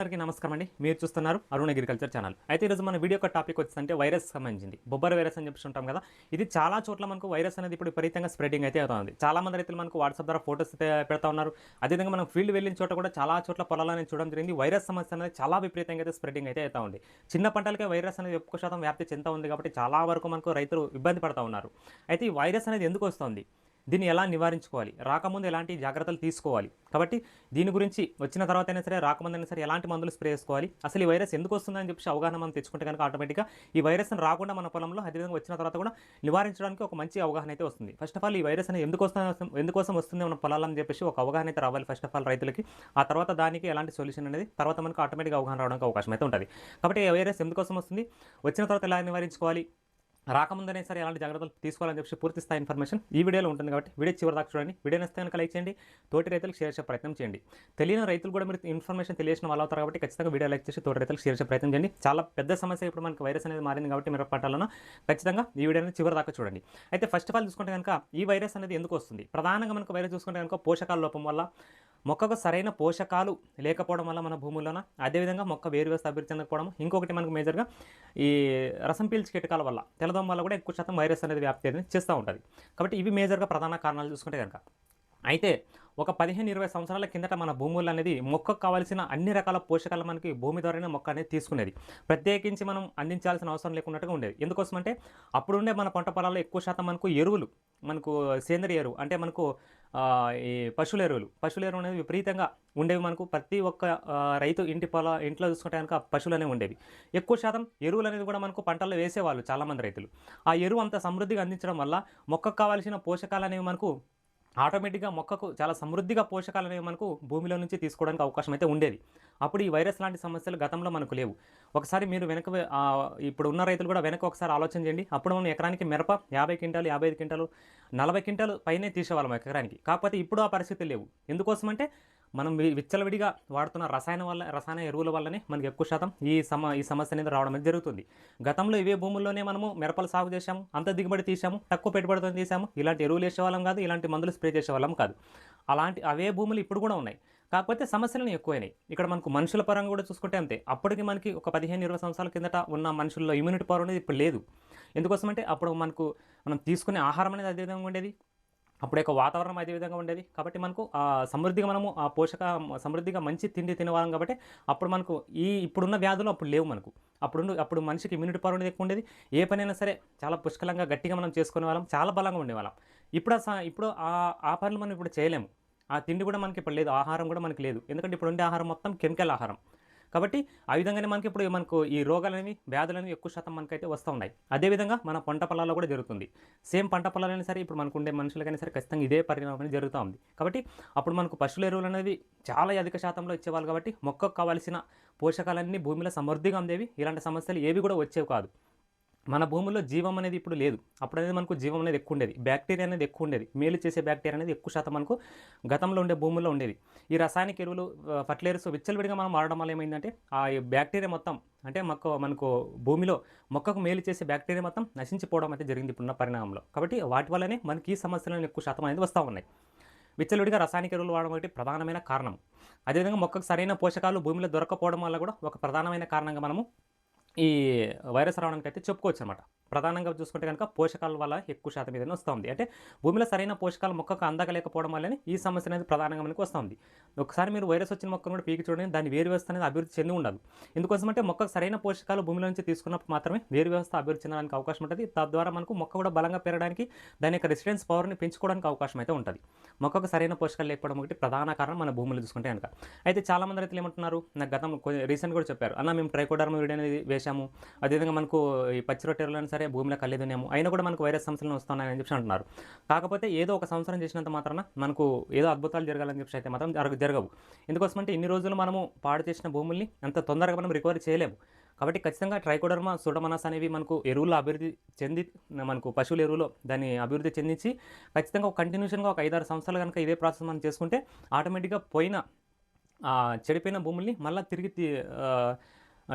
అందరికీ నమస్కారం అండి. మీరు చూస్తున్నారు అరుణ్ అగ్రికల్చర్ ఛానల్. అయితే ఈరోజు మన వీడియో యొక్క టాపిక్ వచ్చిందంటే వైరస్ సంబంధించింది. బొబ్బర్ వైరస్ అని చెప్పి ఉంటాం కదా ఇది చాలా చోట్ల మనకు వైరస్ అనేది ఇప్పుడు విపరీతంగా స్ప్రెడింగ్ అయితే అవుతుంది. చాలా మంది రైతులు మనకు వాట్సాప్ ద్వారా ఫోటోస్ అయితే పెడతా ఉన్నారు. అదేవిధంగా మనం ఫీల్డ్ వెళ్ళిన చోట కూడా చాలా చోట్ల పొలాలని చూడడం జరిగింది. వైరస్ సమస్య అనేది చాలా విపరీతంగా అయితే స్ప్రెడింగ్ అయితే అవుతా ఉంది. చిన్న పంటలకే వైరస్ అనేది ఎక్కువ శాతం వ్యాప్తి చెందుతా ఉంది కాబట్టి చాలా వరకు మనకు రైతులు ఇబ్బంది పడతా ఉన్నారు. అయితే ఈ వైరస్ అనేది ఎందుకు వస్తుంది? దీన్ని ఎలా నివారించుకోవాలి? రాకముందు ఎలాంటి జాగ్రత్తలు తీసుకోవాలి? కాబట్టి దీని గురించి వచ్చిన తర్వాత అయినా సరే రాకముందు అయినా సరే ఎలాంటి మందులు స్ప్రే చేసుకోవాలి? అసలు ఈ వైరస్ ఎందుకు వస్తుందని చెప్పి అవగాహన మనం తెచ్చుకుంటే కనుక ఆటోమేటిక్గా ఈ వైరస్ని రాకుండా మన పొలంలో అదేవిధంగా వచ్చిన తర్వాత కూడా నివారించడానికి ఒక మంచి అవగాహన అయితే వస్తుంది. ఫస్ట్ ఆఫ్ ఆల్ ఈ వైరస్ అనేది ఎందుకు వస్తుంది ఎందుకోసం వస్తుంది మన పొలాలని చెప్పేసి ఒక అవగాహన అయితే రావాలి ఫస్ట్ ఆఫ్ ఆల్ రైతులకి. ఆ తర్వాత దానికి ఎలాంటి సొల్యూషన్ అనేది తర్వాత మనకు ఆటోమేటిక్గా అవగాహన రావడానికి అవకాశం అయితే ఉంటుంది. కాబట్టి ఈ వైరస్ ఎందుకోసం వస్తుంది? వచ్చిన తర్వాత ఎలా నివారించుకోవాలి? రాకముందనే సరే ఎలాంటి జాగ్రత్తలు తీసుకోవాలని చెప్పి పూర్తి స్థాయి ఇన్ఫర్మేషన్ ఈ వీడియోలో ఉంటుంది కాబట్టి వీడియో చివరి దాకా చూడండి. వీడియో నచ్చితే కనుక లైక్ చేయండి. తోటి రైతులకు షేర్ చేసే ప్రయత్నం చేయండి. తెలియని రైతులు కూడా మీరు ఇన్ఫర్మేషన్ తెలియసిన వాళ్ళు అవుతారు కాబట్టి ఖచ్చితంగా వీడియో లైక్ చేసి తోటి రైతులకు షేర్ చేసే ప్రయత్నం చేయండి. చాలా పెద్ద సమస్య ఇప్పుడు మనకి వైరస్ అనేది మారింది కాబట్టి మీరు పంటలను ఖచ్చితంగా ఈ వీడియోని చివరి దాకా చూడండి. అయితే ఫస్ట్ ఆఫ్ ఆల్ చూసుకుంటే కనుక ఈ వైరస్ అనేది ఎందుకు వస్తుంది? ప్రధానంగా మనకు వైరస్ చూసుకుంటే కనుక పోషకాల లోపం వల్ల మొక్కకు సరైన పోషకాలు లేకపోవడం వల్ల మన భూముల్లోన అదేవిధంగా మొక్క వేరువేసి అభివృద్ధి చెందకపోవడం ఇంకొకటి మనకు మేజర్గా ఈ రసం పీల్చి కీటకాల వల్ల తెల్లదోమ వల్ల కూడా ఎక్కువ శాతం వైరస్ అనేది వ్యాప్తి అనేది చేస్తూ ఉంటుంది. కాబట్టి ఇవి మేజర్గా ప్రధాన కారణాలు చూసుకుంటే కనుక అయితే ఒక పదిహేను ఇరవై సంవత్సరాల కిందట మన భూములు అనేది మొక్కకు కావాల్సిన అన్ని రకాల పోషకాలు మనకి భూమి ద్వారానే మొక్క అనేది తీసుకునేది. ప్రత్యేకించి మనం అందించాల్సిన అవసరం లేకున్నట్టుగా ఉండేది. ఎందుకోసం అంటే అప్పుడుండే మన పంట పొలాల్లో ఎక్కువ శాతం మనకు ఎరువులు మనకు సేంద్రియ ఎరువు అంటే మనకు ఈ పశువుల ఎరువులు. పశువుల ఎరువు అనేది విపరీతంగా ఉండేవి మనకు. ప్రతి ఒక్క రైతు ఇంటి పొల ఇంట్లో చూసుకుంటే కనుక పశువులు అనేవి ఉండేవి. ఎక్కువ శాతం ఎరువులు అనేది కూడా మనకు పంటల్లో వేసేవాళ్ళు చాలామంది రైతులు. ఆ ఎరువు అంత సమృద్ధిగా అందించడం వల్ల మొక్కకు కావాల్సిన పోషకాలు అనేవి మనకు ఆటోమేటిక్గా మొక్కకు చాలా సమృద్ధిగా పోషకాలు అనేవి మనకు భూమిలో నుంచి తీసుకోవడానికి అవకాశం అయితే ఉండేది. అప్పుడు ఈ వైరస్ లాంటి సమస్యలు గతంలో మనకు లేవు. ఒకసారి మీరు వెనక ఇప్పుడు ఉన్న రైతులు కూడా వెనక ఒకసారి ఆలోచన చేయండి. అప్పుడు మనం ఎకరానికి మిరప యాభై క్వింటాలు యాభై ఐదు క్వింటాలు నలభై క్వింటాలు పైనే తీసేవాళ్ళం ఎకరానికి. కాకపోతే ఇప్పుడు ఆ పరిస్థితి లేవు. ఎందుకోసమంటే మనం విచ్చలవిడిగా వాడుతున్న రసాయన వల్ల రసాయన ఎరువుల వల్లనే మనకి ఎక్కువ శాతం ఈ సమ ఈ సమస్య అనేది రావడం అనేది జరుగుతుంది. గతంలో ఇవే భూముల్లోనే మనము మిరపలు సాగు చేశాము అంత దిగుబడి తీసాము తక్కువ పెట్టుబడితో తీసాము ఇలాంటి ఎరువులు వేసేవాళ్ళం కాదు ఇలాంటి మందులు స్ప్రే చేసేవాళ్ళం కాదు. అలాంటి అవే భూములు ఇప్పుడు కూడా ఉన్నాయి. కాకపోతే సమస్యలను ఎక్కువైనాయి. ఇక్కడ మనకు మనుషుల పరంగా కూడా చూసుకుంటే అంతే. అప్పటికి మనకి ఒక పదిహేను ఇరవై సంవత్సరాల కిందట ఉన్న మనుషుల్లో ఇమ్యూనిటీ పవర్ అనేది ఇప్పుడు లేదు. ఎందుకోసమంటే అప్పుడు మనకు మనం తీసుకునే ఆహారం అనేది అదే విధంగా ఉండేది. అప్పుడు యొక్క వాతావరణం అదే విధంగా ఉండేది. కాబట్టి మనకు ఆ సమృద్ధిగా మనము ఆ పోషక సమృద్ధిగా మంచి తిండి తినేవాళ్ళం కాబట్టి అప్పుడు మనకు ఈ ఇప్పుడున్న వ్యాధులు అప్పుడు లేవు మనకు. అప్పుడు అప్పుడు మనిషికి ఇమ్యూనిటీ పవర్ అనేది ఎక్కువ ఉండేది. ఏ పనైనా సరే చాలా పుష్కలంగా గట్టిగా మనం చేసుకునే వాళ్ళం చాలా బలంగా ఉండేవాళ్ళం. ఇప్పుడు స- ఇప్పుడు ఆ ఆ పనులు మనం ఇప్పుడు చేయలేము. ఆ తిండి కూడా మనకి ఇప్పుడు లేదు ఆహారం కూడా మనకి లేదు. ఎందుకంటే ఇప్పుడు ఉండే ఆహారం మొత్తం కెమికల్ ఆహారం. కాబట్టి ఆ విధంగానే మనకి ఇప్పుడు మనకు ఈ రోగాలు అనేవి వ్యాధులు అనేవి ఎక్కువ శాతం మనకైతే వస్తూ ఉన్నాయి అదేవిధంగా మన పంట పొలాల్లో కూడా జరుగుతుంది. సేమ్ పంట పొలాలైనా సరే ఇప్పుడు మనకు ఉండే మనుషులకైనా సరే ఖచ్చితంగా ఇదే పరిణామం అనేది జరుగుతూ ఉంది. కాబట్టి అప్పుడు మనకు పశువుల ఎరువులు అనేవి చాలా అధిక శాతంలో ఇచ్చేవాళ్ళు కాబట్టి మొక్కకు కావాల్సిన పోషకాలన్నీ భూమిలో సమృద్ధిగా ఉండేవి. ఇలాంటి సమస్యలు ఏవి కూడా వచ్చేవి కాదు. మన భూమిలో జీవం అనేది ఇప్పుడు లేదు. అప్పుడు అనేది మనకు జీవం అనేది ఎక్కువ ఉండేది బ్యాక్టీరియా అనేది ఎక్కువ ఉండేది మేలు చేసే బ్యాక్టీరియా అనేది ఎక్కువ శాతం మనకు గతంలో ఉండే భూముల్లో ఉండేది. ఈ రసాయనిక ఎరువులు ఫర్టిలైజర్స్ విచ్చలవిడిగా మనం వాడడం వల్ల ఏమైందంటే ఆ బ్యాక్టీరియా మొత్తం అంటే మొక్క మనకు భూమిలో మొక్కకు మేలు చేసే బ్యాక్టీరియా మొత్తం నశించిపోవడం అయితే జరిగింది ఇప్పుడున్న పరిణామంలో. కాబట్టి వాటి వల్లనే మనకి ఈ సమస్యలను ఎక్కువ శాతం అనేది వస్తూ ఉన్నాయి. విచ్చలుడిగా రసాయనిక ఎరువులు వాడడం ఒకటి ప్రధానమైన కారణం. అదేవిధంగా మొక్కకు సరైన పోషకాలు భూమిలో దొరకపోవడం వల్ల కూడా ఒక ప్రధానమైన కారణంగా మనము ఈ వైరస్ రావడానికి అయితే చెప్పుకోవచ్చు అనమాట ప్రధానంగా చూసుకుంటే కనుక పోషకాల వల్ల ఎక్కువ శాతం ఏదైనా వస్తుంది అంటే భూమిలో సరైన పోషకాలు మొక్కకు అందకలేకపోవడం వల్లనే ఈ సమస్య అనేది ప్రధానంగా మనకు వస్తుంది ఒకసారి మీరు వైరస్ వచ్చిన మొక్కను కూడా పీకి చూడండి దాని వేరు వ్యవస్థ అనేది అభివృద్ధి చెంది ఉండదు. ఎందుకోసమంటే మొక్కకు సరైన పోషకాలు భూమిలో నుంచి తీసుకున్నప్పుడు మాత్రమే వేరు వ్యవస్థ అభివృద్ధి చెందడానికి అవకాశం ఉంటుంది. తద్వారా మనకు మొక్క కూడా బలంగా పెరగడానికి దాని యొక్క రెసిడెన్స్ పవర్ని పెంచుకోవడానికి అవకాశం అయితే ఉంటుంది. మొక్కకు సరైన పోషకాలు లేకపోవడం ఒకటి ప్రధాన కారణం మన భూములు చూసుకుంటే కనుక. అయితే చాలా మంది రైతులు ఏమంటున్నారు నాకు గతం రీసెంట్ కూడా చెప్పారు. అన్న మేము ట్రైకోడర్మ వీడియో అనేది వేశాము. అదేవిధంగా మనకు ఈ పచ్చి రొట్టెలు సరే భూమిలో కళ్ళేదునేమో అయినా కూడా మనకు వైరస్ సమస్యలు వస్తున్నాయని చెప్పి అంటున్నారు. కాకపోతే ఏదో ఒక సంవత్సరం చేసినంత మాత్రాన మనకు ఏదో అద్భుతాలు జరగాలని చెప్పి అయితే మాత్రం జరగ జరగవు. ఎందుకోసమంటే ఇన్ని రోజులు మనము పాడు చేసిన భూముల్ని అంత తొందరగా మనం రికవరీ చేయలేము. కాబట్టి ఖచ్చితంగా ట్రైకోడర్మా సుడమనాస్ అనేవి మనకు ఎరువులు అభివృద్ధి చెంది మనకు పశువుల ఎరువులో దాన్ని అభివృద్ధి చెందించి ఖచ్చితంగా ఒక కంటిన్యూషన్గా ఒక ఐదారు సంవత్సరాలు కనుక ఇదే ప్రాసెస్ మనం చేసుకుంటే ఆటోమేటిక్గా పోయిన చెడిపోయిన భూముల్ని మళ్ళీ తిరిగి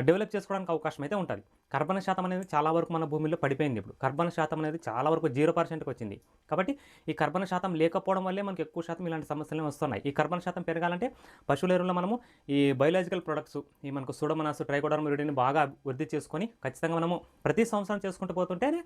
డెవలప్ చేసుకోవడానికి అవకాశం అయితే ఉంటుంది. కర్బన శాతం అనేది చాలా వరకు మన భూమిలో పడిపోయింది ఇప్పుడు. కర్బన శాతం అనేది చాలా వరకు జీరో పర్సెంట్కి వచ్చింది. కాబట్టి ఈ కర్బన శాతం లేకపోవడం వల్లే మనకి ఎక్కువ శాతం ఇలాంటి సమస్యలు వస్తున్నాయి. ఈ కర్బన శాతం పెరగాలంటే పశువుల ఎరువులో మనము ఈ బయోలాజికల్ ప్రొడక్ట్స్ ఈ మనకు సూడమనాస్ ట్రైకోడర్మ విడిని బాగా వృద్ధి చేసుకొని ఖచ్చితంగా మనము ప్రతి సంవత్సరం చేసుకుంటూ పోతుంటేనే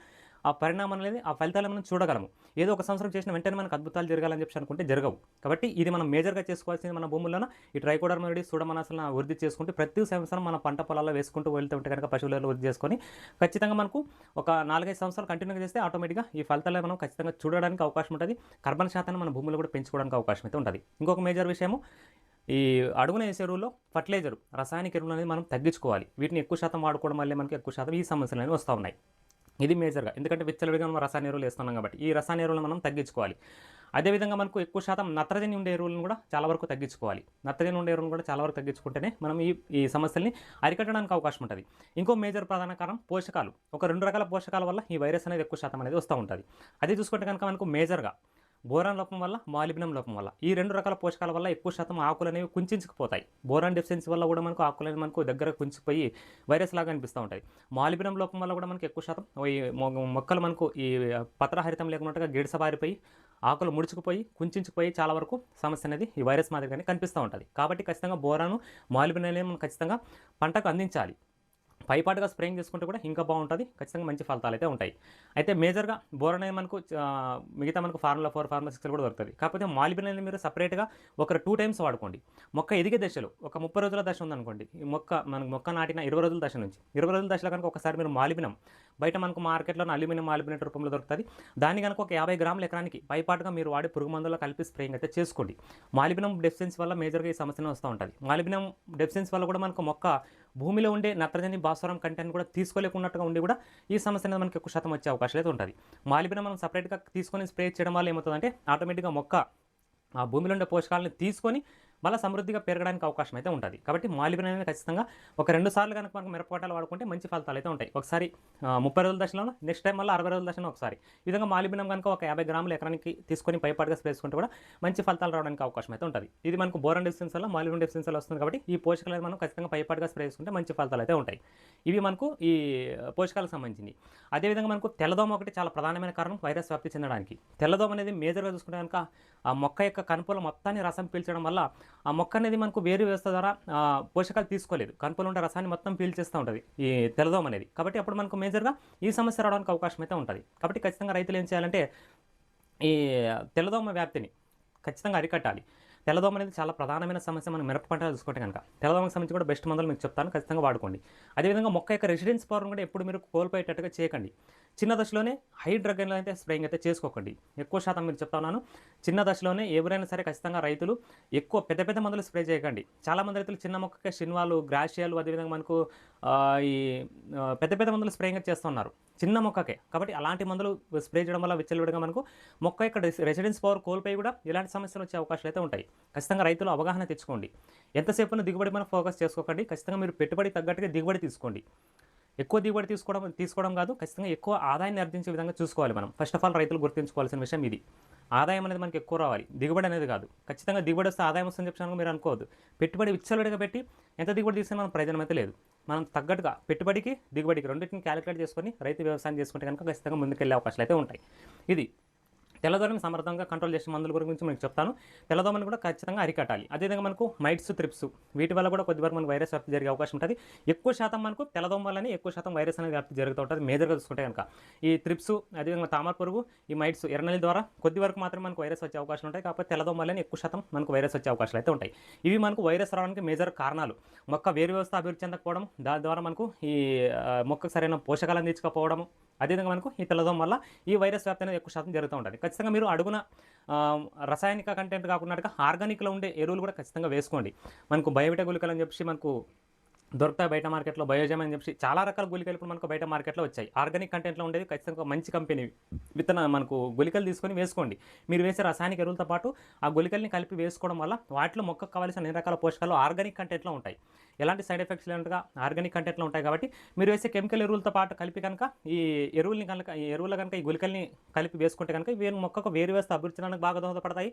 ఆ పరిణామం అనేది ఆ ఫలితాలను మనం చూడగలము. ఏదో ఒక సంవత్సరం చేసిన వెంటనే మనకు అద్భుతాలు జరగాలని చెప్పి అనుకుంటే జరగవు. కాబట్టి ఇది మనం మేజర్గా చేసుకోవాల్సింది మన భూముల్లోన? ఈ ట్రైకోడర్మ విడి సూడమనాసులను వృద్ధి చేసుకుంటూ ప్రతి సంవత్సరం మన పంట పొలాల్లో వేసుకుంటూ వెళ్తూ ఉంటే కనుక పశువులలో వృద్ధి చేసుకొని ఖచ్చితంగా మనకు ఒక నాలుగైదు సంవత్సరాలు కంటిన్యూగా చేస్తే ఆటోమేటిక్గా ఈ ఫలితాలను మనం ఖచ్చితంగా చూడడానికి అవకాశం ఉంటుంది. కర్బన శాతాన్ని మన భూములు కూడా పెంచుకోవడానికి అవకాశం అయితే ఉంటుంది. ఇంకొక మేజర్ విషయము ఈ అడుగున వేసే ఎరువుల్లో ఫర్టిలైజర్ రసాయనిక ఎరువులు అనేది మనం తగ్గించుకోవాలి. వీటిని ఎక్కువ శాతం వాడుకోవడం వల్లే మనకి ఎక్కువ శాతం ఈ సమస్యలు అనేవి వస్తూ ఉన్నాయి. ఇది మేజర్గా. ఎందుకంటే విచ్చలవిడిగా మనం రసాయన ఎరువులు వేస్తున్నాం కాబట్టి ఈ రసాయన ఎరువులను మనం తగ్గించుకోవాలి. అదేవిధంగా మనకు ఎక్కువ శాతం నత్రజని ఉండే ఎరువులను కూడా చాలా వరకు తగ్గించుకోవాలి. నత్రజని ఉండే ఎరువులను కూడా చాలా వరకు తగ్గించుకుంటేనే మనం ఈ ఈ సమస్యల్ని అరికట్టడానికి అవకాశం ఉంటుంది. ఇంకో మేజర్ ప్రధాన కారణం పోషకాలు. ఒక రెండు రకాల పోషకాల వల్ల ఈ వైరస్ అనేది ఎక్కువ శాతం అనేది వస్తూ ఉంటుంది. అదే చూసుకుంటే కనుక మనకు మేజర్గా బోరాన్ లోపం వల్ల మాలిబినం లోపం వల్ల. ఈ రెండు రకాల పోషకాల వల్ల ఎక్కువ శాతం ఆకులు అనేవి కుంచుకుపోతాయి బోరాన్ డెఫిషియన్సీ వల్ల కూడా మనకు ఆకులు అనేవి మనకు దగ్గర కుంచిపోయి వైరస్ లాగా అనిపిస్తూ ఉంటాయి. మాలిబినం లోపం వల్ల కూడా మనకు ఎక్కువ శాతం ఈ మొక్కలు మనకు ఈ పత్రహరితం లేకున్నట్టుగా గిడసబారిపోయి ఆకులు ముడుచుకుపోయి కుంచుకుపోయి చాలా వరకు సమస్య అనేది ఈ వైరస్ మాదిరిగానే కనిపిస్తూ ఉంటుంది. కాబట్టి ఖచ్చితంగా బోరాను మాలిబినం మనం ఖచ్చితంగా పంటకు అందించాలి. పైపాటుగా స్ప్రేయింగ్ చేసుకుంటే కూడా ఇంకా బాగుంటుంది. ఖచ్చితంగా మంచి ఫలితాలు అయితే ఉంటాయి. అయితే మేజర్గా బోరన్ అనేది మనకు మిగతా మనకు ఫార్ములా ఫోర్ ఫార్ములా సిక్స్ కూడా దొరుకుతుంది. కాకపోతే మాలిబిన్ అనేది మీరు సపరేట్గా ఒక టూ టైమ్స్ వాడుకోండి. మొక్క ఎదిగే దశలో ఒక ముప్పై రోజుల దశ ఉందనుకోండి. ఈ మొక్క మనకు మొక్క నాటిన ఇరవై రోజుల దశ నుంచి. ఇరవై రోజుల దశలో కనుక ఒకసారి మీరు మాలిబినం బయట మనకు మార్కెట్లో అల్యూమినియం మాలిబినేట్ రూపంలో దొరుకుతుంది. దాన్ని కనుక ఒక యాభై గ్రాముల ఎకరానికి పైపాటుగా మీరు వాడి పురుగు మందుల్లో కలిపి స్ప్రేయింగ్ అయితే చేసుకోండి. మాలిబినం డెఫిషియన్సీ వల్ల మేజర్గా ఈ సమస్యనే వస్తూ ఉంటుంది. మాలిబినం డెఫిషియన్సీ వల్ల కూడా మనకు మొక్క భూమిలో ఉండే నత్రజని భాస్వరం కంటెంట్ కూడా తీసుకోలేకున్నట్టుగా ఉండి కూడా ఈ సమస్య అనేది మనకి ఎక్కువ శాతం వచ్చే అవకాశం అయితే ఉంటుంది. మాలిబినం మనం సపరేట్గా తీసుకొని స్ప్రే చేయడం వల్ల ఏమవుతుందంటే ఆటోమేటిక్గా మొక్క ఆ భూమిలో ఉండే పోషకాలను తీసుకొని మళ్ళీ సమృద్ధిగా పెరగడానికి అవకాశం అయితే ఉంటుంది. కాబట్టి మాలిబిన్ అనేది ఖచ్చితంగా ఒక రెండు సార్లు కనుక మనకు మిరపకాయలు వాడుకుంటే మంచి ఫలితాలు అయితే ఉంటాయి. ఒకసారి ముప్పై రోజుల దశలో నెక్స్ట్ టైం మళ్ళీ అరవై రోజుల దశలో ఒకసారి. ఈ విధంగా మాలిబినం కనుక ఒక యాభై గ్రాములు ఎకరానికి తీసుకొని పైపాటుగా స్ప్రే చేసుకుంటే కూడా మంచి ఫలితాలు రావడానికి అవకాశం అయితే ఉంటుంది. ఇది మనకు బోరన్ డిస్టెన్స్ వల్ల మాలిబిన్ డిస్టెన్స్ వస్తుంది కాబట్టి ఈ పోషకాలు మనం ఖచ్చితంగా పైపాటుగా స్ప్రే చేసుకుంటే మంచి ఫలితాలు అయితే ఉంటాయి. ఇవి మనకు ఈ పోషకాలకు సంబంధించింది అదేవిధంగా మనకు తెల్లదోమ ఒకటి చాలా ప్రధానమైన కారణం వైరస్ వ్యాప్తి చెందడానికి. తెల్లదోమ అనేది మేజర్గా చూసుకుంటే కనుక ఆ మొక్క యొక్క కనుపల మొత్తాన్ని రసం పీల్చడం వల్ల ఆ మొక్క అనేది మనకు వేరు వ్యవస్థ ద్వారా పోషకాలు తీసుకోలేదు. కనుపలు ఉండే రసాన్ని మొత్తం పీల్చేస్తూ ఉంటుంది. ఈ తెల్లదోమ అనేది. కాబట్టి అప్పుడు మనకు మేజర్గా ఈ సమస్య రావడానికి అవకాశం అయితే ఉంటుంది. కాబట్టి ఖచ్చితంగా రైతులు ఏం చేయాలంటే ఈ తెల్లదోమ వ్యాప్తిని ఖచ్చితంగా అరికట్టాలి. తెల్లదోమ అనేది చాలా ప్రధానమైన సమస్య మనం మిరప పంటలు చూసుకుంటే కనుక. తెల్లదోమకు సంబంధించి కూడా బెస్ట్ మందులు మీకు చెప్తాను ఖచ్చితంగా వాడుకోండి. అదేవిధంగా మొక్క యొక్క రెసిడెన్స్ పవర్ కూడా ఎప్పుడు మీరు కోల్పోయేటట్టుగా చేయకండి. చిన్న దశలోనే హై డ్రగ్ అయితే స్ప్రేయింగ్ అయితే చేసుకోకండి. ఎక్కువ శాతం మీరు చెప్తాను చిన్న దశలోనే ఎవరైనా సరే ఖచ్చితంగా రైతులు ఎక్కువ పెద్ద పెద్ద మందులు స్ప్రే చేయకండి. చాలా మంది రైతులు చిన్న మొక్కకి షిన్వాలు గ్రాషియాలు అదేవిధంగా మనకు ఈ పెద్ద పెద్ద మందులు స్ప్రేయింగ్ చేస్తున్నారు. చిన్న మొక్కకే. కాబట్టి అలాంటి మందులు స్ప్రే చేయడం వల్ల విచ్చలవిడిగా మనకు మొక్క యొక్క రెసిడెన్స్ పవర్ కోల్పోయి కూడా ఇలాంటి సమస్యలు వచ్చే అవకాశాలు అయితే ఉంటాయి. ఖచ్చితంగా రైతులు అవగాహన తెచ్చుకోండి. ఎంతసేపు దిగుబడి మనం ఫోకస్ చేసుకోకండి. ఖచ్చితంగా మీరు పెట్టుబడి తగ్గట్టుగా దిగుబడి తీసుకోండి. ఎక్కువ దిగుబడి తీసుకోవడం తీసుకోవడం కాదు ఖచ్చితంగా ఎక్కువ ఆదాయాన్ని అర్జించే విధంగా చూసుకోవాలి మనం. ఫస్ట్ ఆఫ్ ఆల్ రైతులు గుర్తుంచుకోవాల్సిన విషయం ఇది. ఆదాయం అనేది మనకి ఎక్కువ రావాలి. దిగుబడి అనేది కాదు. ఖచ్చితంగా దిగుబడి వస్తే ఆదాయం వస్తుందని చెప్పి మీరు అనుకోవద్దు. పెట్టుబడి విచ్చలవిడిగా పెట్టి ఎంత దిగుబడి తీస్తే మనం ప్రయోజనం అయితే లేదు. మనం తగ్గట్టుగా పెట్టుబడికి దిగుబడికి రెండింటిని క్యాలిక్యులేట్ చేసుకొని రైతు వ్యవసాయం చేసుకుంటే కనుక ఖచ్చితంగా ముందుకెళ్ళే అవకాశాలు అయితే ఉంటాయి. ఇది తెల్లదోమని సమర్థంగా కంట్రోల్ చేసే మందుల గురించి మీకు చెప్తాను. తెల్లదోమని కూడా ఖచ్చితంగా అరికట్టాలి. అదేవిధంగా మనకు మైట్స్ త్రిప్స్ వీటి వల్ల కూడా కొద్దివరకు మనకు వైరస్ వ్యాప్తి జరిగే అవకాశం ఉంటుంది. ఎక్కువ శాతం మనకు తెల్లదోమ వల్లనే ఎక్కువ శాతం వైరస్ అనేది వ్యాప్తి జరుగుతూ ఉంటుంది. మేజర్గా చూసుకుంటే కనుక. ఈ త్రిప్స్ అదేవిధంగా తామర పురుగు ఈ మైట్స్ ఎర్రనెల ద్వారా కొద్ది వరకు మాత్రమే మనకు వైరస్ వచ్చే అవకాశం ఉంటాయి. కాకపోతే తెల్లదోమ వల్లనే ఎక్కువ శాతం మనకు వైరస్ వచ్చే అవకాశాలు అయితే ఉంటాయి. ఇవి మనకు వైరస్ రావడానికి మేజర్ కారణాలు. మొక్క వేరు వ్యవస్థ అభివృద్ధి చెందకపోవడం దాని ద్వారా మనకు ఈ మొక్కకు సరైన పోషకాలు అందించకపోవడం అదేవిధంగా మనకు ఈ తెల్లదోమ వల్ల ఈ వైరస్ వ్యాప్తి అనేది ఎక్కువ శాతం జరుగుతూ ఉంటుంది ఖచ్చితంగా మీరు అడుగున రసాయనిక కంటెంట్ కాకుండా ఆర్గానిక్లో ఉండే ఎరువులు కూడా ఖచ్చితంగా వేసుకోండి. మనకు బయోవిటా గుళికలు అని చెప్పి మనకు దొరుకుతాయి బయట మార్కెట్లో బయోజమ్ అని చెప్పి చాలా రకాల గుళికలు ఇప్పుడు మనకు బయట మార్కెట్లో వచ్చాయి. ఆర్గానిక్ కంటెంట్లో ఉండేది ఖచ్చితంగా మంచి కంపెనీ విత్తన మనకు గుళికలు తీసుకొని వేసుకోండి. మీరు వేసే రసాయనిక ఎరువులతో పాటు ఆ గుళికల్ని కలిపి వేసుకోవడం వల్ల వాటిలో మొక్కకు కావాల్సిన అన్ని రకాల పోషకాలు ఆర్గానిక్ కంటెంట్లో ఉంటాయి. ఎలాంటి సైడ్ ఎఫెక్ట్స్ లేనట్టుగా ఆర్గానిక్ కంటెంట్లో ఉంటాయి కాబట్టి మీరు వేసే కెమికల్ ఎరువులతో పాటు కలిపి కనుక ఈ ఎరువుల్ని కనుక ఈ ఎరువుల కనుక ఈ గులికల్ని కలిపి వేసుకుంటే కనుక ఇవి మొక్కకు వేరు వేస్తే అభివృద్ధి బాగా దోహదపడతాయి.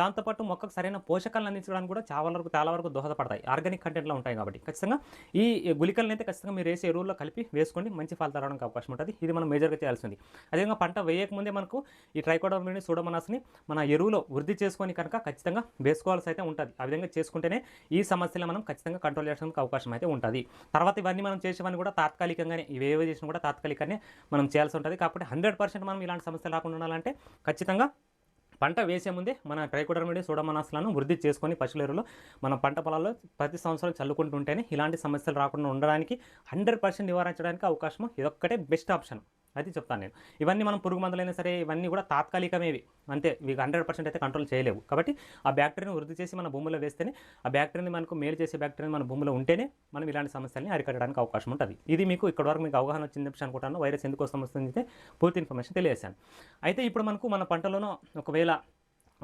దాంతోపాటు మొక్కకు సరైన పోషకాలను అందించడానికి కూడా చాలా వరకు చాలా వరకు దోహదపడతాయి. ఆర్గానిక్ కంటెంట్లో ఉంటాయి కాబట్టి ఖచ్చితంగా ఈ గులికల్ని అయితే ఖచ్చితంగా మీరు వేసే ఎరువుల్లో కలిపి వేసుకోండి. మంచి ఫలితాలు రావడానికి అవకాశం ఉంటుంది. ఇది మనం మేజర్గా చేయాల్సింది అదేవిధంగా పంట వేయకముందే మనకు ఈ ట్రైకోడర్మిని సూడమనాస్ని మన ఎరువులో వృద్ధి చేసుకొని కనుక ఖచ్చితంగా వేసుకోవాల్సి అయితే ఉంటుంది. ఆ విధంగా చేసుకుంటేనే ఈ సమస్యలు మనం ఖచ్చితంగా కంట్రోల్ చేయడానికి అవకాశం అయితే ఉంటుంది. తర్వాత ఇవన్నీ మనం చేసేవన్నీ కూడా తాత్కాలికంగానే ఇవేవో చేసినా కూడా తాత్కాలికంగానే మనం చేయాల్సి ఉంటుంది. కాబట్టి హండ్రెడ్ పర్సెంట్ మనం ఇలాంటి సమస్యలు రాకుండా ఉండాలంటే ఖచ్చితంగా పంట వేసే ముందే మన ట్రైకోడర్మిడి సూడమనాస్లను వృద్ధి చేసుకొని పశువుల మన పంట పొలాల్లో ప్రతి సంవత్సరం చల్లుకుంటుంటేనే ఇలాంటి సమస్యలు రాకుండా ఉండడానికి హండ్రెడ్ పర్సెంట్ నివారించడానికి అవకాశం ఇదొక్కటే బెస్ట్ ఆప్షన్. అది చెప్తాను నేను. ఇవన్నీ మనం పురుగు మందులైనా సరే ఇవన్నీ కూడా తాత్కాలికమేవి. అంతే ఇవి హండ్రెడ్ పర్సెంట్ అయితే కంట్రోల్ చేయలేవు. కాబట్టి ఆ బ్యాక్టీరియాని వృద్ధి చేసి మన భూమిలో వేస్తేనే ఆ బ్యాక్టీరియాని మనకు మేలు చేసే బ్యాక్టీరియా మన భూమిలో ఉంటేనే మనం ఇలాంటి సమస్యల్ని అరికట్టడానికి అవకాశం ఉంటుంది. ఇది మీకు ఇక్కడ వరకు మీకు అవగాహన వచ్చింది అనుకుంటాను. వైరస్ ఎందుకు వస్తుంది అయితే పూర్తి ఇన్ఫర్మేషన్ తెలియజేశాను. అయితే ఇప్పుడు మనకు మన పంటలోనూ ఒకవేళ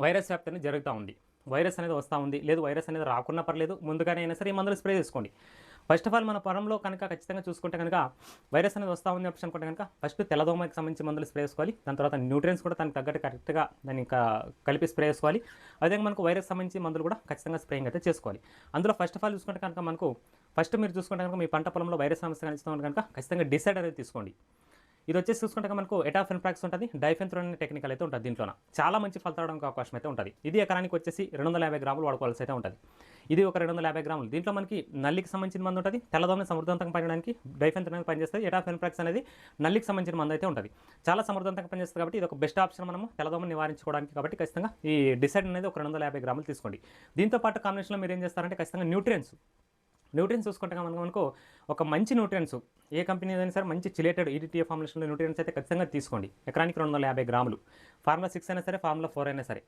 వైరస్ వ్యాప్తి జరుగుతూ ఉంది. వైరస్ అనేది వస్తూ ఉంది. లేదు వైరస్ అనేది రాకున్నా పర్లేదు ముందుగానే అయినా సరే ఈ మందులు స్ప్రే చేసుకోండి. ఫస్ట్ ఆఫ్ ఆల్ మన పొలంలో కనుక ఖచ్చితంగా చూసుకుంటే కనుక వైరస్ అనేది వస్తూ ఉంది ఆప్షన్ అనుకుంటే కనుక ఫస్ట్ తెల్లదోమకి సంబంధించి మందులు స్ప్రే చేసుకోవాలి. దాని తర్వాత న్యూట్రియన్స్ కూడా దానికి తగ్గట్టు కరెక్ట్గా దాన్ని కలిపి స్ప్రే చేసుకోవాలి. అదే మనకు వైరస్ సంబంధించి మందులు కూడా ఖచ్చితంగా స్ప్రేయింగ్ అయితే చేసుకోవాలి. అందులో ఫస్ట్ ఆఫ్ ఆల్ చూసుకుంటే కనుక మనకు ఫస్ట్ మీరు చూసుకుంటే కనుక మీ పంట పొలంలో వైరస్ సమస్య కనిపిస్తుంది కనుక ఖచ్చితంగా డిసైడ్ అనేది తీసుకోండి. ఇది వచ్చేసి చూసుకుంటే మనకు ఎటాఫెన్ ప్రాక్స్ ఉంటుంది డైఫెన్త్రోన్ టెక్నికల్ అయితే ఉంటుంది దీంట్లో చాలా మంచి ఫలితాలు రావడానికి అవకాశం అయితే ఉంటుంది. ఇది ఎకరానికి వచ్చేసి రెండు వందల యాభై గ్రాములు వాడుకోవాల్సి అయితే ఉంటుంది. ఇది ఒక రెండు వందల యాభై గ్రాములు. దీంట్లో మనకి నల్లికి సంబంధించిన మందు ఉంటుంది తెల్లదోమని సమర్థవంతంగా పనిచేయడానికి డైఫెన్త్రోన్ అనేది పనిచేస్తుంది ఎటాఫెన్ ప్రాక్స్ అనేది నల్లికి సంబంధించిన మందు అయితే ఉంటుంది. చాలా సమర్థవంతంగా పనిచేస్తుంది కాబట్టి ఇది ఒక బెస్ట్ ఆప్షన్ మనము తెల్లదోమని నివారించుకోవడానికి కాబట్టి ఖచ్చితంగా ఈ డిసైడ్ అనేది ఒక రెండు వందల యాభై గ్రాములు తీసుకోండి. దీంతో పాటు కాంబినేషన్లో మీరు ఏం చేస్తారంటే ఖచ్చితంగా న్యూట్రియన్స్ న్యూట్రియన్స్ చూసుకుంటాం మనం మనకు ఒక మంచి న్యూట్రియన్స్ ఏ కంపెనీ అయినా సరే మంచి చిలేటెడ్ ఈడిటీ ఫార్ములేషన్లో న్యూట్రియన్స్ అయితే ఖచ్చితంగా తీసుకోండి. ఎకరానికి రెండు వందల యాభై గ్రాములు. ఫార్ములా సిక్స్ అయినా సరే ఫార్ములా ఫోర్ అయినా సరే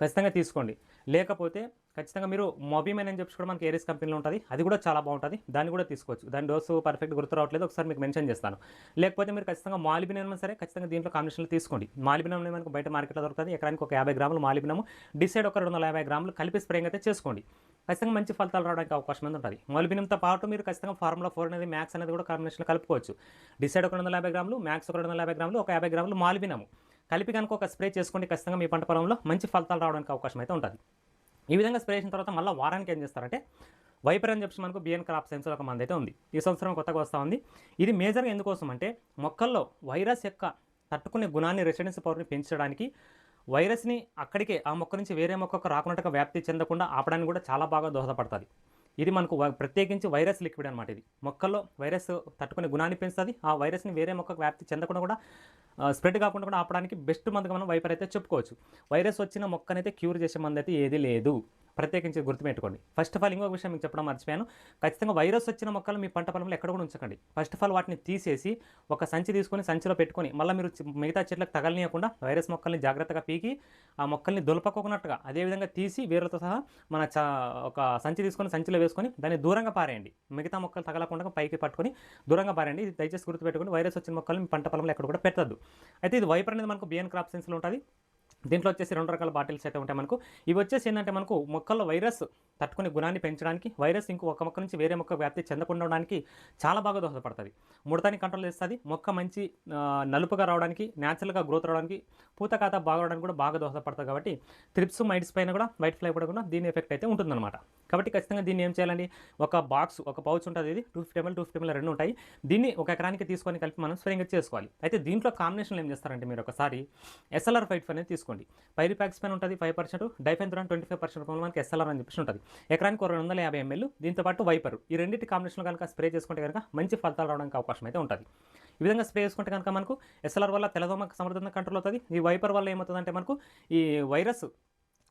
ఖచ్చితంగా తీసుకోండి. లేకపోతే ఖచ్చితంగా మీరు మొబీమెన్ అని చెప్పి కూడా మనకి ఏరియస్ కంపెనీలో ఉంటుంది. అది కూడా చాలా బాగుంటుంది. దాన్ని కూడా తీసుకోవచ్చు. దాని డోసు పర్ఫెక్ట్ గుర్తు రావట్లేదు. ఒకసారి మీకు మెన్షన్ చేస్తాను. లేకపోతే మీరు ఖచ్చితంగా మాలిబినం సరే ఖచ్చితంగా దీంట్లో కాంబినేషన్లో తీసుకోండి. మాలిబినం అనేది మనకు బయట మార్కెట్లో దొరుకుతుంది. ఎకరానికి ఒక యాభై గ్రాములు మాలిబినము డిసైడ్ ఒక రెండు వందల యాభై గ్రాములు కలిపి స్ప్రేయింగ్ అయితే చేసుకోండి. ఖచ్చితంగా మంచి ఫలితాలు రావడానికి అవకాశం అనేది ఉంటుంది. మొలిబినంతో పాటు మీరు ఖచ్చితంగా ఫార్ములా ఫోర్ అనేది మ్యాక్స్ అనేది కూడా కాంబినేషన్లో కలుపుకోవచ్చు. డిసైడ్ ఒక రెండు వందల యాభై గ్రాములు మ్యాక్స్ ఒక రెండు వందల యాభై గ్రాములు ఒక యాభై గ్రాములు మాలిబినము. కలిపి కనుక ఒక స్ప్రే చేసుకోండి ఖచ్చితంగా మీ పంట పొలంలో మంచి ఫలితాలు రావడానికి అవకాశం అయితే ఉంటుంది. ఈ విధంగా స్ప్రే చేసిన తర్వాత మళ్ళీ వారానికి ఏం చేస్తారంటే వైపర్ అని చెప్పి మనకు బిఎన్ క్రాప్ సైన్స్ ఒక మంది అయితే ఉంది. ఈ సంవత్సరం కొత్తగా వస్తూ ఉంది. ఇది మేజర్గా ఎందుకోసం అంటే మొక్కల్లో వైరస్ యొక్క తట్టుకునే గుణాన్ని రెసిడెన్స్ పవర్ని పెంచడానికి వైరస్ని అక్కడికే ఆ మొక్క నుంచి వేరే మొక్కకు రాకున్నట్టుగా వ్యాప్తి చెందకుండా ఆపడానికి కూడా చాలా బాగా దోహదపడుతుంది. ఇది మనకు ప్రత్యేకించి వైరస్ లిక్విడ్ అనమాట ఇది. మొక్కల్లో వైరస్ తట్టుకునే గుణాన్ని పెంచుతుంది. ఆ వైరస్ని వేరే మొక్కకు వ్యాప్తి చెందకుండా కూడా స్ప్రెడ్ కాకుండా కూడా ఆపడానికి బెస్ట్ మందుగా మనం వైపర్ అయితే చెప్పుకోవచ్చు. వైరస్ వచ్చిన మొక్కనైతే క్యూర్ చేసే మందు అయితే ఏది లేదు. ప్రత్యేకించి గుర్తుపెట్టుకోండి. ఫస్ట్ ఆఫ్ ఆల్ ఇంకొక విషయం మీకు చెప్పడం మర్చిపోయాను. ఖచ్చితంగా వైరస్ వచ్చిన మొక్కలు మీ పంట పొలంలో ఎక్కడ కూడా ఉంచకండి. ఫస్ట్ ఆఫ్ ఆల్ వాటిని తీసేసి ఒక సంచి తీసుకొని సంచిలో పెట్టుకొని మళ్ళీ మీరు మిగతా చెట్లకు తగలనీయకుండా వైరస్ మొక్కల్ని జాగ్రత్తగా పీకి ఆ మొక్కల్ని దొలపకోకున్నట్టుగా అదేవిధంగా తీసి వేర్లతో సహా మన చ ఒక సంచి తీసుకొని సంచిలో వేసుకొని దాన్ని దూరంగా పారేయండి. మిగతా మొక్కలు తగలకుండా పైకి పట్టుకొని దూరంగా పారేయండి. ఇది దయచేసి గుర్తుపెట్టుకొని వైరస్ వచ్చిన మొక్కలు మీ పంట పొలంలో ఎక్కడ కూడా పెట్టద్దు. అయితే ఇది వైపర్ అనేది మనకు బిఎన్ క్రాప్ సైన్స్లో ఉంటుంది. దీంట్లో వచ్చేసి రెండు రకాల బాటిల్స్ అయితే ఉంటాయి మనకు. ఇవి వచ్చేసి ఏంటంటే మనకు మొక్కల్లో వైరస్ తట్టుకునే గుణాన్ని పెంచడానికి వైరస్ ఇంకో ఒక మొక్క నుంచి వేరే మొక్క వ్యాప్తి చెందకుండా ఉండడానికి చాలా బాగా దోహదపడుతుంది ముడతాన్ని కంట్రోల్ చేస్తుంది. మొక్క మంచి నలుపుగా రావడానికి న్యాచురల్గా గ్రోత్ రావడానికి పూత ఖాతా బాగా రావడానికి కూడా బాగా దోహదపడుతుంది కాబట్టి త్రిప్స్ మైడ్స్ పైన కూడా వైట్ ఫ్లై కూడా కూడా దీని ఎఫెక్ట్ అయితే ఉంటుందన్నమాట. కాబట్టి ఖచ్చితంగా దీన్ని ఏం చేయాలండి? ఒక బాక్స్ ఒక పౌచ్ ఉంటుంది ఇది. Two fifty ML two fifty ML రెండు ఉంటాయి. దీన్ని ఒక ఎకరానికి తీసుకొని కలిపి మనం స్ప్రేయింగ్ చేసుకోవాలి. అయితే దీంట్లో కాంబినేషన్లో ఏం చేస్తారంటే మీరు ఒకసారి ఎస్ఎల్ఆర్ ఫైట్ అనేది తీసుకోండి. పైరి ప్యాక్స్ పైన ఉంటుంది five percent diafenthiuron twenty five percent మనకి ఎస్ఎల్ఆర్ అని చెప్పేసి ఉంటుంది. ఎకరానికి రెండు వందల యాభై ఎంఎల్ దీంతో పాటు వైపర్. ఈ రెండింటి కాంబినేషన్లో కనుక స్ప్రే చేసుకుంటే కనుక మంచి ఫలితాలు రావడానికి అవకాశం అయితే ఉంటుంది. ఈ విధంగా స్ప్రే చేసుకుంటే కనుక మనకు ఎస్ఎల్ఆర్ వల్ల తెల్లదోమకు సమర్థంగా కంట్రోల్ అవుతుంది. ఈ వైపర్ వల్ల ఏమవుతుందంటే మనకు ఈ వైరస్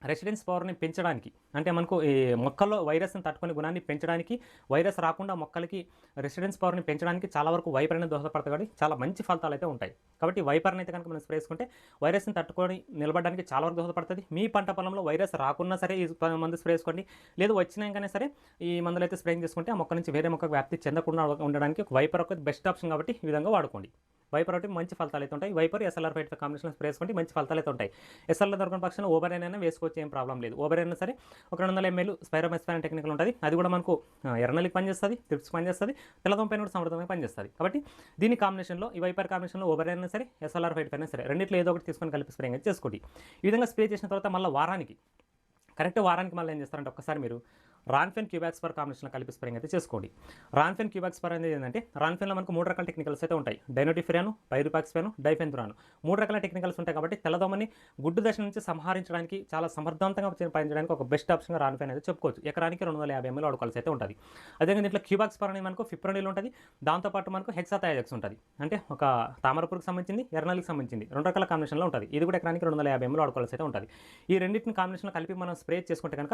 రెసిడెన్స్ పవర్ని పెంచడానికి అంటే మనకు ఈ మొక్కల్లో వైరస్ని తట్టుకునే గుణాన్ని పెంచడానికి వైరస్ రాకుండా మొక్కలకి రెసిడెన్స్ పవర్ని పెంచడానికి చాలా వరకు వైపర్ అనేది కాబట్టి చాలా మంచి ఫలితాలు అయితే ఉంటాయి. కాబట్టి వైపర్ని అయితే కనుక మనం స్ప్రే చేసుకుంటే వైరస్ని తట్టుకొని నిలబడడానికి చాలా వరకు దోహదపడుతుంది. మీ పంట పొలంలో వైరస్ రాకున్నా సరే ఈ మందు స్ప్రే చేసుకోండి. లేదు వచ్చినాకనే సరే ఈ మందులు అయితే స్ప్రేయింగ్ చేసుకుంటే ఆ మొక్క నుంచి వేరే మొక్కకు వ్యాప్తి చెందకుండా ఉండడానికి వైపర్ ఒక బెస్ట్ ఆప్షన్ కాబట్టి ఈ విధంగా వాడుకోండి. వైపర్ ఒకటి మంచి ఫలితాలు అయితే ఉంటాయి. Viper SLR fight combination spray వేసుకుంటే మంచి ఫలితాలు అయితే ఉంటాయి. ఎస్ఎల్ఆర్ దొరకని పక్షంలో ఓబర్ అయినా వేసుకోవచ్చు ఏం ప్రాబ్లం లేదు. ఓబర్ అయినా సరే ఒక రెండు వందల ఎంఎల్ స్పైరోమెస్పైన్ టెక్నికల్ ఉంటుంది. అది కూడా మనకు ఆ, ఎర్రనల్లికి పనిచేస్తుంది ట్రిప్స్ పనిచేస్తుంది తెల్లదం పైన కూడా సమర్థంగా పనిచేస్తుంది. కాబట్టి దీని కాంబినేషన్లో ఈ వైపర్ కాంబినేషన్లో ఓబర్ అయినా సరే ఎస్ఎల్ఆర్ ఫైట్ పైన సరే రెండిట్లో ఏదో ఒకటి తీసుకొని కలిపి స్ప్రే చేసుకోండి. ఈ విధంగా స్ప్రే చేసిన తర్వాత మళ్ళీ వారానికి కరెక్ట్ వారానికి మళ్ళీ ఏం చేస్తారంటే ఒక్కసారి మీరు రాన్ఫెన్ క్యూబాక్స్పర్ కాంబినేషన్లో కలిపి స్ప్రేయింగ్ అయితే చేసుకోండి. రాన్ఫెన్ క్యూబాక్స్పర్ అనేది ఏంటంటే రాన్ఫెన్లో మనకు మూడు రకాల టెక్నికల్స్ అయితే ఉంటాయి. డైనోటిఫిరాను పైరుపాక్స్ఫెను డైఫెన్థురాను మూడు రకాల టెక్నికల్స్ ఉంటాయి కాబట్టి తెల్లదోమని గుడ్డు దశ నుంచి సంహరించడానికి చాలా సమర్థవంతంగా పనిచేయడానికి ఒక బెస్ట్ ఆప్షన్గా రాన్ఫెన్ అయితే చెప్పుకోవచ్చు. ఎకరానికి రెండు వందల యాభై ఎంఎల్ వాడుకోవాల్సి అయితే ఉంటుంది. అదేవిధంగా దీంట్లో క్యూబాక్స్పర్ అనేది మనకు ఫిప్రోనిల్ ఉంటుంది. దాంతోపాటు మనకు హెక్సాథయాజెక్స్ ఉంటుంది. అంటే ఒక తామరపురికి సంబంధించింది ఎర్రనల్లికి సంబంధించింది. రెండు రకాల కాంబినేషన్లో ఉంటుంది. ఇది కూడా ఎకరానికి రెండు వందల యాభై ఎంఎల్ వాడుకోవాల్సి అయితే ఉంటుంది. ఈ రెండింటిని కాంబినేషన్లో కలిపి మనం స్ప్రే చేసుకుంటే కనుక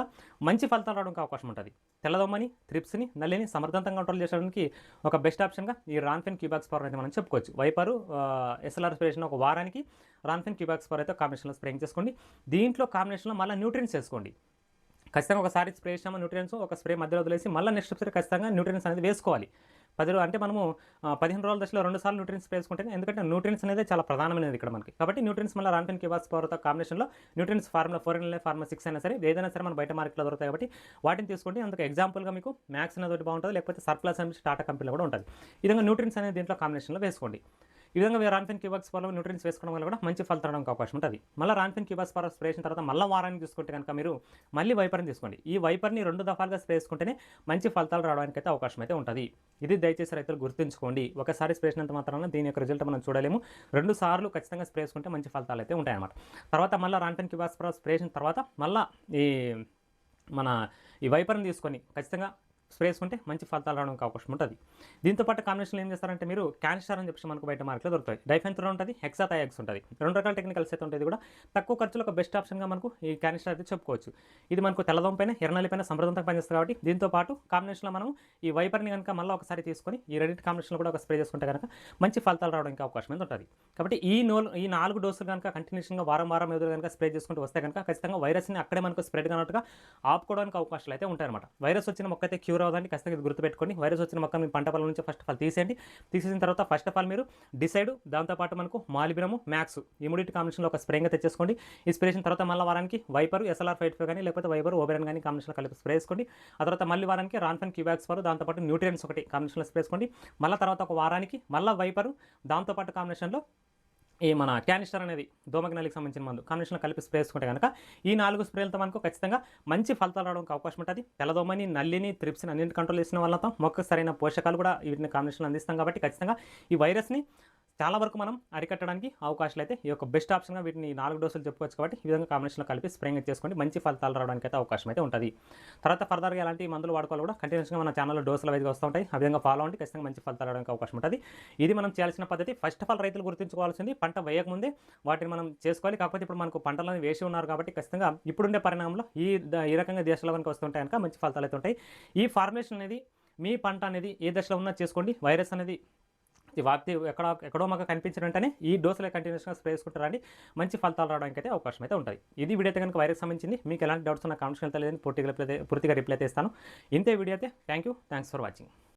మంచి ఫలితాలు రావడానికి అవకాశం ఉంటుంది. తెల్లదోమని త్రిప్స్ని నల్లిని సమర్థవంతంగా కంట్రోల్ చేసడానికి ఒక బెస్ట్ ఆప్షన్గా ఈ రాన్ఫెన్ క్యూబాక్స్ పవర్ అయితే మనం చెప్పుకోవచ్చు. వైపరు ఎస్ఎల్ఆర్ స్ప్రే ఒక వారానికి రాన్ఫెన్ క్యూబాక్స్ పవర్ అయితే కాంబినేషన్లో స్ప్రేయింగ్ చేసుకోండి దీంట్లో కాంబినేషన్లో మళ్ళీ న్యూట్రియన్స్ చేసుకోండి ఖచ్చితంగా ఒకసారి స్ప్రే చేసామో న్యూట్రియన్స్ ఒక స్ప్రే మధ్యలో వదిలేసి మళ్ళీ నెక్స్ట్ స్ప్రే ఖచ్చితంగా న్యూట్రియన్స్ అనేది వేసుకోవాలి. పది రోజులు అంటే మనము పదిహేను రోజుల దశలో రెండు సార్లు న్యూట్రియన్స్ స్ప్రే వేసుకుంటే ఎందుకంటే న్యూట్రియన్స్ అనేది చాలా ప్రధానమైనది ఇక్కడ మనకి. కాబట్టి న్యూట్రియన్స్ మళ్ళీ రాన్ఫెన్ కివాస్ పవర్తో కాంబినేషన్లో nutrients formula four N formula six అయినా సరే ఏదైనా సరే మన బయట మార్కెట్లో దొరుకుతాయి కాబట్టి వాటిని తీసుకోండి. అందుకు ఎగ్జాంపుల్గా మీకు మ్యాక్స్ అనేది ఒకటి బాగుంటుంది లేకపోతే సర్ప్లస్ అనేది టాటా కంపెనీలో కూడా ఉంటుంది. ఈ విధంగా న్యూట్రియన్స్ అనేది దీంట్లో కాంబినేషన్లో వేసుకోండి. ఈ విధంగా మీరు రాన్ఫిన్ క్యూబాక్స్ వల్ల న్యూట్రియన్స్ వేసుకోవడం వల్ల కూడా మంచి ఫలితం రావడానికి అవకాశం ఉంటుంది. మళ్ళీ రాన్ఫిన్ క్యూబాక్స్ పవర్ స్ప్రే చేసిన తర్వాత మళ్ళీ వారానికి తీసుకుంటే కనుక మీరు మళ్ళీ వైపర్ని తీసుకోండి. ఈ వైపర్ని రెండు దఫాలుగా స్ప్రే చేసుకుంటేనే మంచి ఫలితాలు రావడానికి అయితే అవకాశం అయితే ఉంటుంది. ఇది దయచేసి రైతులు గుర్తుంచుకోండి. ఒకసారి స్ప్రే చేసినంత మాత్రాన దీని యొక్క రిజల్ట్ మనం చూడలేము. రెండు సార్లు ఖచ్చితంగా స్ప్రే చేసుకుంటే మంచి ఫలితాలు అయితే ఉంటాయన్నమాట. తర్వాత మళ్ళీ రాన్ఫిన్ క్యూబాక్స్ పవర్ స్ప్రే చేసిన తర్వాత మళ్ళీ ఈ మన ఈ వైపర్ని తీసుకొని ఖచ్చితంగా స్ప్రే చేసుకుంటే మంచి ఫలితాలు రావడానికి అవకాశం ఉంటుంది. దీంతో పాటు కాంబినేషన్లో ఏం చేస్తారంటే మీరు క్యాన్స్టార్ అని చెప్పి మనకు బయట మార్కెట్లో దొరుకుతాయి. డైఫెన్త్రో ఉంటుంది హెక్సాథయాక్స్ ఉంటుంది. రెండు రకాల టెక్నికల్స్ అయితే ఉంటుంది కూడా. తక్కువ ఖర్చులో ఒక బెస్ట్ ఆప్షన్గా మనకు ఈ క్యాన్స్టార్ అయితే చెప్పుకోవచ్చు. ఇది మనకు తెల్లదం పైన ఎర్రనల్లి పైన సమృద్ధంగా పనిచేస్తుంది కాబట్టి దీంతో పాటు కాంబినేషన్లో మనం ఈ వైపర్ని కనుక మళ్ళీ ఒకసారి తీసుకొని ఈ రెండింటి కాంబినేషన్లో కూడా ఒక స్ప్రే చేసుకుంటే కనుక మంచి ఫలితాలు రావడానికి అవకాశం అయితే ఉంటుంది. కాబట్టి ఈ నోలు ఈ నాలుగు డోసులు కనుక కంటిన్యూషన్గా వారం వారం ఎదురు కనుక స్ప్రే చేసుకుంటూ వస్తే కనుక ఖచ్చితంగా వైరస్ని అక్కడే మనకు స్ప్రెడ్ కానట్టుగా ఆపుకోవడానికి అవకాశాలు అయితే ఉంటాయన్నమాట. వైరస్ వచ్చిన మొక్క అయితే క్యూర్ అవ్వదండి ఖచ్చితంగా ఇది గుర్తుపెట్టుకోండి. వైరస్ వచ్చిన మొక్క మీ పంట పొలం నుంచి ఫస్ట్ ఆఫ్ ఆల్ తీసేయండి. తీసేసిన తర్వాత ఫస్ట్ ఆఫ్ ఆల్ మీరు డిసైడ్ దాంతోపాటు మనకు మాలిబిరము మ్యాక్స్ ఈ మూడింటి కాంబినేషన్లో ఒక స్ప్రేగా తెచ్చేసుకోండి. ఈ స్ప్రే చేసిన తర్వాత మళ్ళీ వారానికి వైపర్ ఎస్ఎల్ఆర్ ఫైట్ కానీ లేకపోతే వైపర్ ఓబెరన్ కానీ కాంబినేషన్లో కలిపి స్ప్రే చేసుకోండి. ఆ తర్వాత మళ్ళీ వారానికి రాన్ఫన్ క్యూబాక్స్ వారు దాంతోపాటు న్యూట్రియన్స్ ఒకటి కాంబినేషన్లో స్ప్రే చేసుకోండి. మళ్ళీ తర్వాత ఒక వారానికి మళ్ళీ వైపరు దాంతోపాటు కాంబినేషన్లో ఈ మన క్యానిస్టర్ అనేది దోమగ్నాలికి సంబంధించిన మందు. కాంబినేషన్లో కలిపి స్ప్రే చేసుకుంటే కనుక ఈ నాలుగు స్ప్రేలతో మనకు ఖచ్చితంగా మంచి ఫలితాలు రావడానికి అవకాశం ఉంటుంది. తెల్లదోమని నల్లిని త్రిప్స్ని అన్నింటి కంట్రోల్ చేసిన వాళ్ళతో మొక్క సరైన పోషకాలు కూడా వీటిని కాంబినేషన్లో అందిస్తాం కాబట్టి ఖచ్చితంగా ఈ వైరస్ని చాలా వరకు మనం అరికట్టడానికి అవకాశాలు అయితే ఈ యొక్క బెస్ట్ ఆప్షన్గా వీటిని నాలుగు డోసులు చెప్పుకోవచ్చు కాబట్టి ఈ విధంగా కాంబినేషన్లో కలిపి స్ప్రేయింగ్ చేసుకోండి. మంచి ఫలితాలు రావడానికి అయితే అవకాశం అయితే ఉంటుంది. తర్వాత ఫర్దర్గా ఎలాంటి మందులు వాడుకోవాలి కూడా కంటిన్యూస్గా మన ఛానల్లో డోసులు వైజ్గా వస్తూ ఉంటాయి. ఆ విధంగా ఫాలో అవ్వండి. ఖచ్చితంగా మంచి ఫలితాలు రావడానికి అవకాశం ఉంటుంది. ఇది మనం చేయాల్సిన పద్ధతి ఫస్ట్ ఆఫ్ ఆల్ రైతులు గుర్తుంచుకోవాల్సింది పంట వేయకముందే వాటిని మనం చేసుకోవాలి. కాకపోతే ఇప్పుడు మనకు పంటలను వేసి ఉన్నారు కాబట్టి ఖచ్చితంగా ఇప్పుడుండే పరిణామంలో ఈ ద- ఈ రకంగా దేశాల కనుక వస్తుంటాయి కనుక మంచి ఫలితాలు అయితే ఉంటాయి. ఈ ఫార్మేషన్ అనేది మీ పంట అనేది ఏ దశలో ఉన్నా చేసుకోండి. వైరస్ అనేది ఈ వ్యాప్తి ఎక్కడ ఎక్కడో మాకు కనిపించిన వెంటనే ఈ డోసులే కంటిన్యూస్గా స్ప్రే చేసుకుంటారండి. మంచి ఫలితాలు రావడానికి అయితే అవకాశం అయితే ఉంటుంది. ఇది వీడియో అయితే కనుక వైరస్ సంబంధించింది. మీకు ఎలాంటి డౌట్స్ ఉన్న కామెంట్స్ తెలియదు పూర్తిగా రిప్లై పూర్తిగా రిప్లై అయితే ఇస్తాను ఇంతే వీడియో అయితే. Thank you thanks for watching